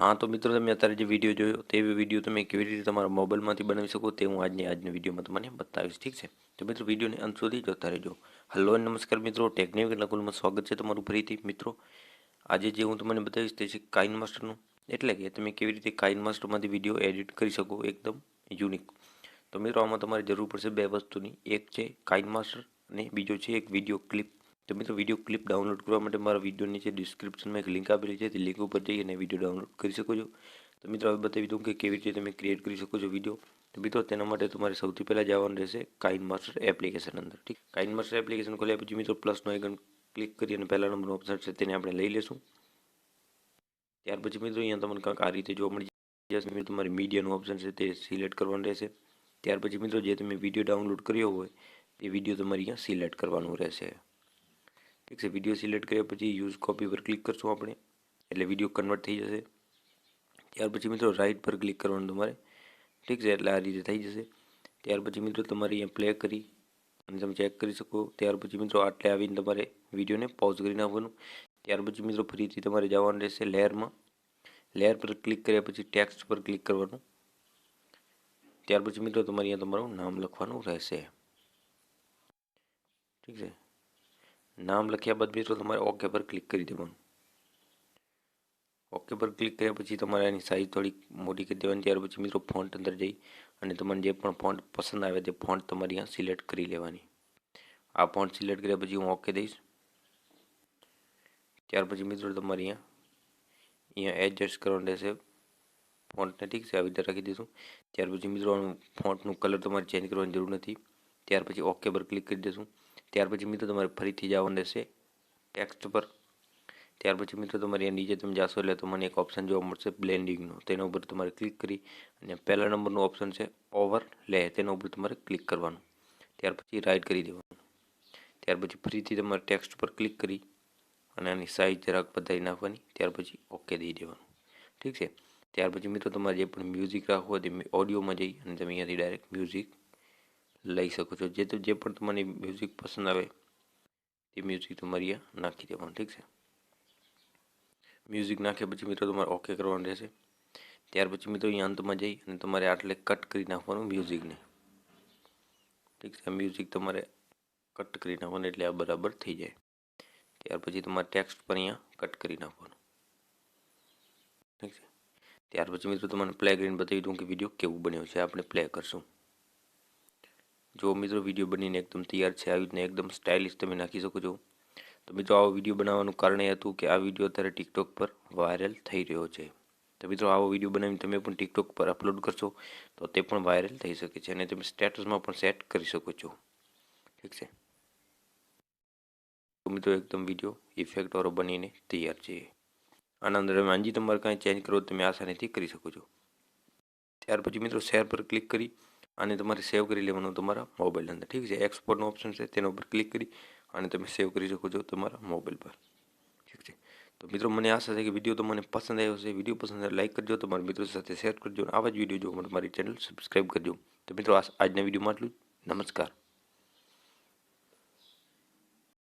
હા, તો મિત્રો તમે અત્યારે જે વીડિયો જોયો, તે વીડિયો તમે કેવી રીતે તમારા મોબાઈલમાંથી બનાવી શકો તે હું આજની આજની વિડીયોમાં તમને બતાવીશ, ઠીક છે? તો મિત્રો વિડીયોને અંત સુધી જોતા રહેજો. હલો નમસ્કાર મિત્રો ટેકનિક લગુલમાં સ્વાગત છે તમારું ફરીથી. મિત્રો, આજે જે હું તમને બતાવીશ તે છે કાઇન માસ્ટરનું એટલે કે તમે કેવી રીતે કાઇન માસ્ટરમાંથી વીડિયો એડિટ કરી શકો, એકદમ યુનિક તો મિત્રો, આમાં તમારે જરૂર પડશે બે વસ્તુની. એક છે કાઇન માસ્ટર અને બીજો છે એક વીડિયો ક્લિપ તો મિત્રો વીડિયો ક્લિપ ડાઉનલોડ કરવા માટે મારા વીડિયો નીચે ડિસ્ક્રિપ્શનમાં એક લિંક આપેલી છે. તે લિંક ઉપર જઈ અને વીડિયો ડાઉનલોડ કરી શકો છો. તો મિત્રો હવે બતાવી દઉં કે કેવી રીતે તમે ક્રિએટ કરી શકો છો વીડિયો તો મિત્રો તેના માટે તમારે સૌથી પહેલાં જવાનું રહેશે કાઇન માસ્ટર એપ્લિકેશન અંદર. ઠીક? કાઇન માસ્ટર એપ્લિકેશન ખોલ્યા પછી મિત્રો પ્લસનો આઇકન ક્લિક કરી અને પહેલા નંબરનો ઓપ્શન છે તેને આપણે લઈ લેશું. ત્યાર પછી મિત્રો અહીંયા તમને કંઈક આ રીતે જોવા મળી જશે. મિત્રો તમારી મીડિયાનું ઓપ્શન છે તે સિલેક્ટ કરવાનું રહેશે. ત્યાર પછી મિત્રો જે તમે વીડિયો ડાઉનલોડ કર્યો હોય તે વીડિયો તમારે અહીંયા સિલેક્ટ કરવાનું રહેશે. ઠીક છે વીડિયો સિલેક્ટ કર્યા, પછી યુઝ કોપી પર ક્લિક કરશું આપણે. એટલે વીડિયો કન્વર્ટ થઈ જશે. ત્યાર પછી મિત્રો રાઇટ પર ક્લિક કરવાનું તમારે. ઠીક છે, એટલે આ રીતે થઈ જશે. ત્યાર પછી મિત્રો તમારે અહીંયા પ્લે કરી અને તમે ચેક કરી શકો. ત્યાર પછી મિત્રો આટલે આવીને તમારે વિડીયોને પોઝ કરી નાખવાનું. ત્યાર પછી મિત્રો ફરીથી તમારે જવાનું રહેશે લેયરમાં લેયર પર ક્લિક કર્યા પછી ટેક્સ્ટ પર ક્લિક કરવાનું. ત્યાર પછી મિત્રો તમારે અહીંયા તમારું નામ લખવાનું રહેશે. ઠીક છે. નામ લખ્યા બાદ મિત્રો તમારે ઓકે પર ક્લિક કરી દેવાનું. ઓકે પર ક્લિક કર્યા પછી તમારે એની સાઇઝ થોડીક મોટી કરી દેવાની. ત્યાર પછી મિત્રો ફોન્ટ અંદર જઈ અને તમને જે પણ ફોન્ટ પસંદ આવે તે ફોન્ટ તમારે અહીંયા સિલેક્ટ કરી લેવાની. આ ફોન્ટ સિલેક્ટ કર્યા પછી હું ઓકે દઈશ. ત્યાર પછી મિત્રો તમારે અહીંયા અહીંયા એડજસ્ટ કરવાનું રહેશે. ફોન્ટને ઠીક છે, આવી રીતે રાખી દઈશું. ત્યાર પછી મિત્રો ફોન્ટનું કલર તમારે ચેન્જ કરવાની જરૂર નથી. ત્યાર પછી ઓકે પર ક્લિક કરી દઈશું. ત્યાર પછી મિત્રો તમારે ફરીથી જવાનું રહેશે ટેક્સ્ટ પર. ત્યાર પછી મિત્રો તમારે અહીંયા નીચે તમે જાશો એટલે તમને એક ઓપ્શન જોવા મળશે બ્લેન્ડિંગનો તેના ઉપર તમારે ક્લિક કરી અને પહેલા નંબરનું ઓપ્શન છે ઓવર લે તેના ઉપર તમારે ક્લિક કરવાનું. ત્યાર પછી રાઇટ કરી દેવાનું. ત્યાર પછી ફરીથી તમારે ટેક્સ્ટ પર ક્લિક કરી અને આની સાઇઝ જરાક બધાઈ નાખવાની. ત્યાર પછી ઓકે દઈ દેવાનું. ઠીક છે? ત્યાર પછી મિત્રો તમારે જે પણ મ્યુઝિક રાખવું હોય તે ઓડિયોમાં જઈ અને તમે અહીંયાથી ડાયરેક્ટ મ્યુઝિક લઈ શકો છો. જે જે પણ તમારી મ્યુઝિક પસંદ આવે, તે મ્યુઝિક તમારે નાખી દેવાનું, ઠીક છે? મ્યુઝિક નાખ્યા પછી મિત્રો તમારે ઓકે કરવાનું રહેશે. ત્યાર પછી મિત્રો અહીંયા અંતમાં જઈ અને તમારે આટલે કટ કરી નાખવાનું મ્યુઝિકને ઠીક છે? મ્યુઝિક તમારે કટ કરી નાખવાનું એટલે આ બરાબર થઈ જાય. ત્યાર પછી તમારે ટેક્સ્ટ પર અહીંયા કટ કરી નાખવાનું. ઠીક છે? ત્યાર પછી મિત્રો તમને પ્લે કરીને બતાવી દઉં કે વીડિયો કેવું બન્યો છે. આપણે પ્લે કરશું. જો મિત્રો વીડિયો બનીને એકદમ તૈયાર છે, આવી રીતના એકદમ સ્ટાઇલિશ તમે નાખી શકો છો. તો મિત્રો આવો વીડિયો બનાવવાનું કારણ એ હતું કે આ વીડિયો અત્યારે ટિકટોક પર વાયરલ થઈ રહ્યો છે. તો મિત્રો આવો વીડિયો બનાવીને તમે પણ ટિકટોક પર અપલોડ કરશો, તો તે પણ વાયરલ થઈ શકે છે અને તમે સ્ટેટસમાં પણ સેટ કરી શકો છો. ઠીક છે? તો મિત્રો એકદમ વીડિયો ઇફેક્ટવાળો બનીને તૈયાર છે. આના અંદર તમે તમારે કાંઈ ચેન્જ કરો તમે આસાનીથી કરી શકો છો. ત્યાર પછી મિત્રો શેર પર ક્લિક કરી અને તમારે સેવ કરી લેવાનું તમારા મોબાઈલ અંદર. ઠીક છે? એક્સપોર્ટનો ઓપ્શન છે, તેના ઉપર ક્લિક કરી અને તમે સેવ કરી શકો છો તમારા મોબાઈલ પર. ઠીક છે? તો મિત્રો, મને આશા છે કે વીડિયો તમને પસંદ આવ્યો છે વીડિયો પસંદ આવે લાઈક કરજો, તમારા મિત્રો સાથે શેર કરજો અને આવા જ વીડિયો જોવા માટે મારી ચેનલ સબસ્ક્રાઈબ કરજો. તો મિત્રો આજના વિડીયોમાં આટલું નમસ્કાર.